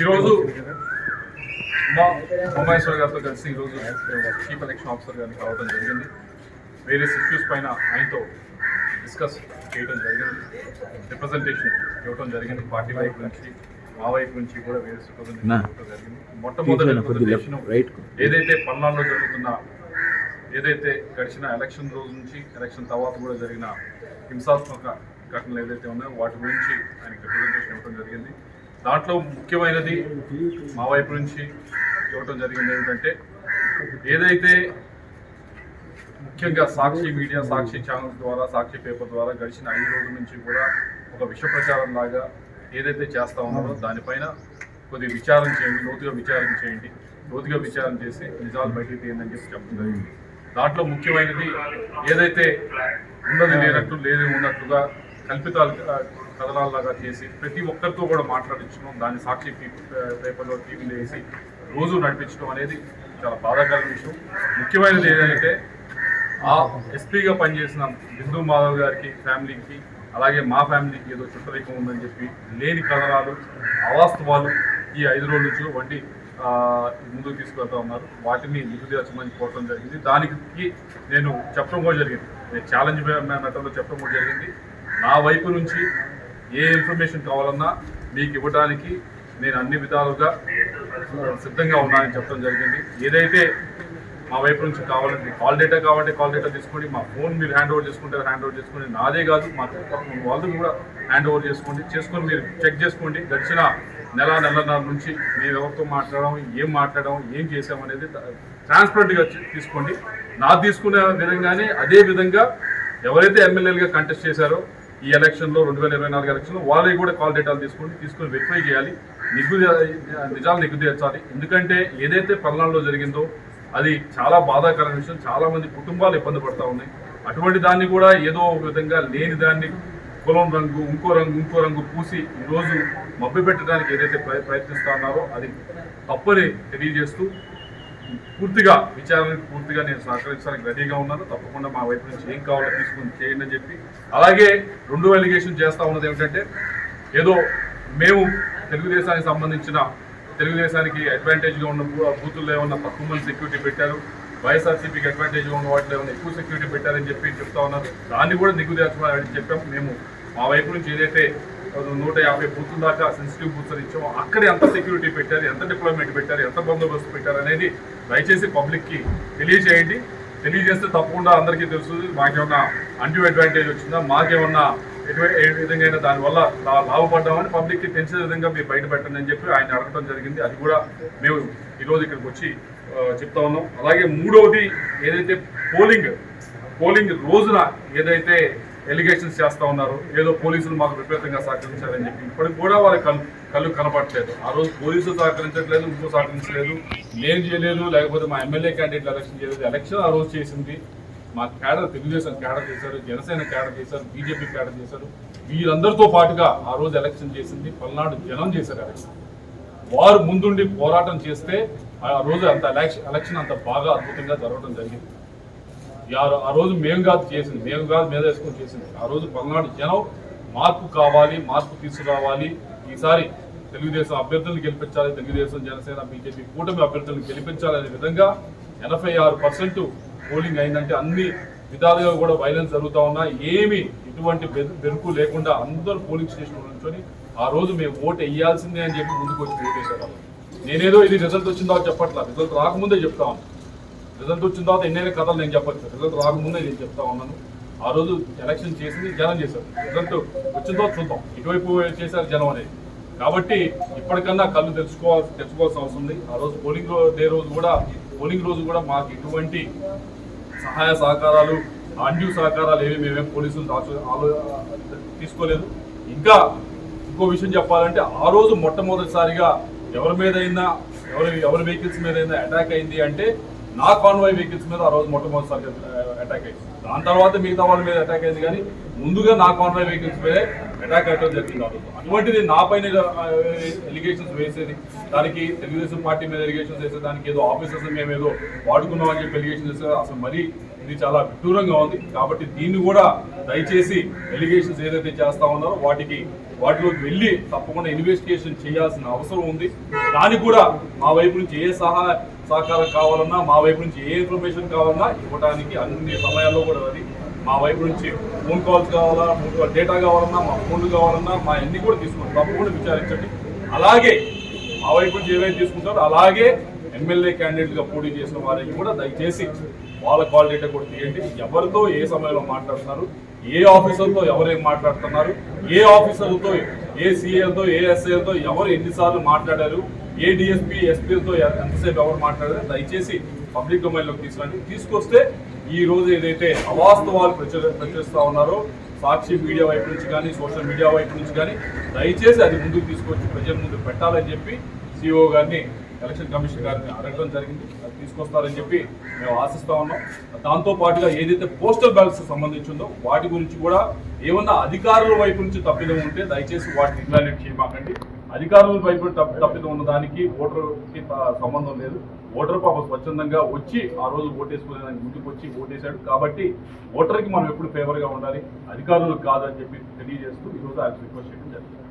ఈరోజు ఉమా ఉమేశ్వర్ గారితో కలిసి ఈరోజు చీఫ్ ఎలక్షన్ ఆఫీసర్ గారిని కావడం జరిగింది. వేరియస్ ఇష్యూస్ పైన ఆయనతో డిస్కస్ చేయడం జరిగింది. రిప్రజెంటేషన్ ఇవ్వడం జరిగింది. పార్టీ వైపు నుంచి మా వైపు నుంచి కూడా వేరియస్ రిప్రజెంటేషన్ జరిగింది. మొట్టమొదటి. ఏదైతే పల్నాడులో జరుగుతున్న ఏదైతే గడిచిన ఎలక్షన్ రోజు నుంచి ఎలక్షన్ తర్వాత కూడా జరిగిన హింసాత్మక ఘటనలు ఏదైతే ఉన్నాయో వాటి గురించి ఆయనకి రిప్రజెంటేషన్ ఇవ్వడం జరిగింది. దాంట్లో ముఖ్యమైనది మా వైపు నుంచి ఇవ్వటం జరిగింది ఏంటంటే ఏదైతే ముఖ్యంగా సాక్షి మీడియా సాక్షి ఛానల్స్ ద్వారా సాక్షి పేపర్ ద్వారా గడిచిన ఐదు రోజుల నుంచి కూడా ఒక విష ప్రచారం లాగా ఏదైతే చేస్తా ఉన్నారో దానిపైన కొద్దిగా విచారం చేయండి లోతుగా విచారం చేయండి. లోతుగా విచారం చేసి నిజాలు బయటకు తీయండి అని చెప్పి చెప్పడం జరిగింది. దాంట్లో ముఖ్యమైనది ఏదైతే ఉన్నది లేనట్టు లేదే ఉన్నట్లుగా కల్పితాలు ఆ, కథనాల్లాగా చేసి ప్రతి ఒక్కరితో కూడా మాట్లాడించడం దాన్ని సాక్షి పేపర్లో టీవీలో వేసి రోజు నడిపించడం అనేది చాలా బాధాకర విషయం. ముఖ్యమైనది ఏదంటే ఆ ఎస్పీగా పనిచేసిన బిందు మాధవ్ గారికి ఫ్యామిలీకి అలాగే మా ఫ్యామిలీకి ఏదో చుట్టరికం ఉందని చెప్పి లేని కథనాలు అవాస్తవాలు ఈ ఐదు రోజుల నుంచి వంటి ముందుకు తీసుకెళ్తా ఉన్నారు. వాటిని నిగుదీర్చమని కోరడం జరిగింది. దానికి నేను చెప్పడం కూడా జరిగింది. నేను ఛాలెంజ్ మెథడ్లో చెప్పడం కూడా జరిగింది. నా వైపు నుంచి ఏ ఇన్ఫర్మేషన్ కావాలన్నా మీకు ఇవ్వడానికి నేను అన్ని విధాలుగా సిద్ధంగా ఉన్నానని చెప్పడం జరిగింది. ఏదైతే మా వైపు నుంచి కావాలంటే కాల్ డేటా కావాలంటే కాల్ డేటా తీసుకోండి. మా ఫోన్ మీరు హ్యాండ్ ఓవర్ చేసుకుంటే హ్యాండ్ ఓవర్ చేసుకోండి నాదే కాదు. మా చుట్టుపక్కల వాళ్ళు కూడా హ్యాండ్ ఓవర్ చేసుకోండి. చేసుకొని మీరు చెక్ చేసుకోండి. గడిచిన నెల నెలన్నర నుంచి మేము ఎవరితో మాట్లాడడం ఏం మాట్లాడడం ఏం చేసాం అనేది ట్రాన్స్పరెంట్గా తీసుకోండి. నా తీసుకునే విధంగానే అదే విధంగా ఎవరైతే ఎమ్మెల్యేలుగా కంటెస్ట్ చేశారో ఈ ఎలక్షన్లో రెండు వేల ఇరవై నాలుగు ఎలక్షన్లో వాళ్ళకి కూడా కాల్ డేటాలు తీసుకోండి. తీసుకొని వెరిఫై చేయాలి. నిగ్గు నిజాలు నిగ్గు తీర్చాలి. ఎందుకంటే ఏదైతే పల్నాడులో జరిగిందో అది చాలా బాధాకర విషయం. చాలా మంది కుటుంబాలు ఇబ్బంది పడతా ఉన్నాయి. అటువంటి దాన్ని కూడా ఏదో ఒక విధంగా లేని దాన్ని కులం రంగు ఇంకో రంగు ఇంకో రంగు పూసి ఈరోజు మబ్బి పెట్టడానికి ఏదైతే ప్రయ- ప్రయత్నిస్తా ఉన్నారో అది తప్పని తెలియజేస్తూ పూర్తిగా విచారణకు పూర్తిగా నేను సహకరించడానికి రెడీగా ఉన్నాను. తప్పకుండా మా వైపు నుంచి ఏం కావాలో తీసుకుని చేయండి అని చెప్పి. అలాగే రెండు ఎలిగేషన్ చేస్తూ ఉన్నది ఏమిటంటే ఏదో మేము తెలుగుదేశానికి సంబంధించిన తెలుగుదేశానికి అడ్వాంటేజ్గా ఉన్న బూతుల్లో ఏమన్నా తక్కువ మంది సెక్యూరిటీ పెట్టారు? వైఎస్ఆర్సీపీకి అడ్వాంటేజ్గా ఉన్న వాటిలో ఏమైనా ఎక్కువ సెక్యూరిటీ పెట్టారని చెప్పి చెప్తా ఉన్నారు. దాన్ని కూడా నిగ్గుదేర్చమని చెప్పాం. మేము మా వైపు నుంచి ఏదైతే నూట యాభై బూతుల దాకా సెన్సిటివ్ బూత్స్ ఇచ్చామో అక్కడే ఎంత సెక్యూరిటీ పెట్టారు. ఎంత డిప్లాయ్మెంట్ పెట్టారు? ఎంత బందోబస్తు పెట్టారు అనేది దయచేసి పబ్లిక్కి తెలియజేయండి. తెలియజేస్తే తప్పకుండా అందరికీ తెలుసు మాకేమన్నా అంటూ అడ్వాంటేజ్ వచ్చిందా? మాకేమన్నా ఏ విధంగా అయినా దానివల్ల లా- లాభపడ్డామని పబ్లిక్కి తెలిసే విధంగా మీరు బయట పెట్టండి అని చెప్పి ఆయన అడగడం జరిగింది. అది కూడా మేము ఈరోజు ఇక్కడికి వచ్చి చెప్తా ఉన్నాం. అలాగే మూడవది ఏదైతే పోలింగ్ పోలింగ్ రోజున ఏదైతే ఎలిగేషన్స్ చేస్తా ఉన్నారో ఏదో పోలీసులు మాకు విపరీతంగా సహకరించారని చెప్పి ఇప్పటికి కూడా వాళ్ళ కళ్ళు కళ్ళు కనపడట్లేదు. ఆ రోజు పోలీసులు సహకరించట్లేదు ఇంకో సహకరించలేదు నేను చేయలేదు లేకపోతే మా ఎమ్మెల్యే క్యాండిడేట్లు ఎలక్షన్ చేయలేదు. ఎలక్షన్ ఆ రోజు చేసింది మా క్యాడర్ తెలుగుదేశం క్యాడర్ చేశారు జనసేన క్యాడర్ చేశారు బీజేపీ క్యాడర్ చేశారు. వీరందరితో పాటుగా ఆ రోజు ఎలక్షన్ చేసింది పల్నాడు జనం చేశారు ఎలక్షన్. వారు ముందుండి పోరాటం చేస్తే ఆ రోజు అంత ఎలక్షన్ ఎలక్షన్ అంత బాగా అద్భుతంగా జరగడం జరిగింది. యా- ఆ రోజు మేము కాదు చేసింది మేము కాదు మీద వేసుకొని చేసింది. ఆ రోజు పల్నాడు జనం మార్పు కావాలి మార్పు తీసుకురావాలి. ఈసారి తెలుగుదేశం అభ్యర్థులను గెలిపించాలి తెలుగుదేశం జనసేన బీజేపీ కూటమి అభ్యర్థులను గెలిపించాలనే విధంగా ఎనభై ఆరు పర్సెంట్ పోలింగ్ అయిందంటే అన్ని విధాలుగా కూడా వైలెన్స్ జరుగుతూ ఉన్నా ఏమి ఎటువంటి బెరుకు లేకుండా అందరూ పోలింగ్ స్టేషన్ నుంచొని ఆ రోజు మేము ఓటు వేయాల్సిందే అని చెప్పి ముందుకు వచ్చి ఓటేశారు నేనేదో ఇది రిజల్ట్ వచ్చిన తర్వాత చెప్పట్లా. రిజల్ట్ రాకముందే చెప్తా ఉన్నాను రిజల్ట్ వచ్చిన తర్వాత ఎన్నైనా కథలు నేను చెప్పచ్చు. రిజల్ట్ రాకముందే నేను చెప్తా ఉన్నాను. ఆ రోజు ఎలక్షన్ చేసింది జనం చేశారు. రిజల్ట్ వచ్చిన తర్వాత చూద్దాం. ఇటువైపు చేశారు జనం అనేది. కాబట్టి ఇప్పటికన్నా కళ్ళు తెలుసుకోవాల్సి తెచ్చుకోవాల్సిన అవసరం ఉంది. ఆ రోజు పోలింగ్ డే రోజు కూడా పోలింగ్ రోజు కూడా మాకు ఎటువంటి సహాయ సహకారాలు అండ్యూ సహకారాలు ఏవి మేమేం పోలీసులు దాచు ఆలో తీసుకోలేదు. ఇంకా ఇంకో విషయం చెప్పాలంటే ఆ రోజు మొట్టమొదటిసారిగా ఎవరి మీద అయినా ఎవరి ఎవరి వెహికల్స్ మీద అయినా అటాక్ అయింది అంటే నా కాన్వాయ్ వెహికల్స్ మీద ఆ రోజు మొట్టమొదటిసారి అటాక్ అయింది. దాని తర్వాత మిగతా వాళ్ళ మీద అటాక్ అయింది కానీ ముందుగా నా కాన్వాయ్ వెహికల్స్ మీద అటాక్ అయ్యడం జరిగింది ఆ రోజు. అటువంటిది నా పైన ఎలిగేషన్స్ వేసేది. దానికి తెలుగుదేశం పార్టీ మీద ఎలిగేషన్స్ వేసే దానికి ఏదో ఆఫీసర్స్ మేమేదో వాడుకున్నాం అని చెప్పి ఎలిగేషన్ చేస్తే అసలు మరీ ఇది చాలా విడ్డూరంగా ఉంది. కాబట్టి దీన్ని కూడా దయచేసి ఎలిగేషన్స్ ఏదైతే చేస్తా ఉన్నారో వాటికి వాటిలోకి వెళ్ళి తప్పకుండా ఇన్వెస్టిగేషన్ చేయాల్సిన అవసరం ఉంది. దానికి కూడా మా వైపు నుంచి ఏ సహాయ సహకారం కావాలన్నా మా వైపు నుంచి ఏ ఇన్ఫర్మేషన్ కావాలన్నా ఇవ్వడానికి అన్ని సమయాల్లో కూడా అది మా వైపు నుంచి ఫోన్ కాల్స్ కావాలా ఫోన్ కాల్ డేటా కావాలన్నా మా ఫోన్లు కావాలన్నా మా అన్ని కూడా తీసుకోండి తప్పకుండా విచారించండి. అలాగే మా వైపు నుంచి ఏవైతే తీసుకుంటారో అలాగే ఎమ్మెల్యే క్యాండిడేట్గా పోటీ చేసిన వారికి కూడా దయచేసి వాళ్ళ కాల్ డేటా కూడా తీయండి. ఎవరితో ఏ సమయంలో మాట్లాడుతున్నారు ఏ ఆఫీసర్తో ఎవరేం మాట్లాడుతున్నారు ఏ ఆఫీసర్లతో ఏ సీఏలతో ఏ ఎస్ఐలతో ఎవరు ఎన్నిసార్లు మాట్లాడారు ఏ డిఎస్పీ ఎస్పీలతో ఎంతసేపు ఎవరు మాట్లాడారు దయచేసి పబ్లిక్ డొమైన్లోకి తీసుకురండి. తీసుకొస్తే ఈ రోజు ఏదైతే అవాస్తవాలు ప్రచుర ప్రచురిస్తూ ఉన్నారో సాక్షి మీడియా వైపు నుంచి కానీ సోషల్ మీడియా వైపు నుంచి కానీ దయచేసి అది ముందుకు తీసుకొచ్చి ప్రజల ముందు పెట్టాలని చెప్పి సిఇఓ గారిని ఎలక్షన్ కమిషన్ గారిని అడగడం జరిగింది. అది తీసుకొస్తారని చెప్పి మేము ఆశిస్తూ ఉన్నాం. దాంతో పాటుగా ఏదైతే పోస్టల్ బ్యాలెట్స్ సంబంధించిందో వాటి గురించి కూడా ఏమన్నా అధికారుల వైపు నుంచి తప్పిదం ఉంటే దయచేసి వాటిని ఇన్వాల్యుయేట్ చేయమాకండి. అధికారులు భయపడి తప్పిదం ఉన్న దానికి ఓటర్కి సంబంధం లేదు. ఓటర్ పాప స్వచ్ఛందంగా వచ్చి ఆ రోజు ఓటేసుకునే దానికి ముందుకు వచ్చి ఓటేశాడు. కాబట్టి ఓటర్కి మనం ఎప్పుడు ఫేవర్గా ఉండాలి. అధికారులకు కాదని చెప్పి తెలియజేస్తూ ఈరోజు ఆయన రిక్వెస్ట్ చేయడం జరిగింది.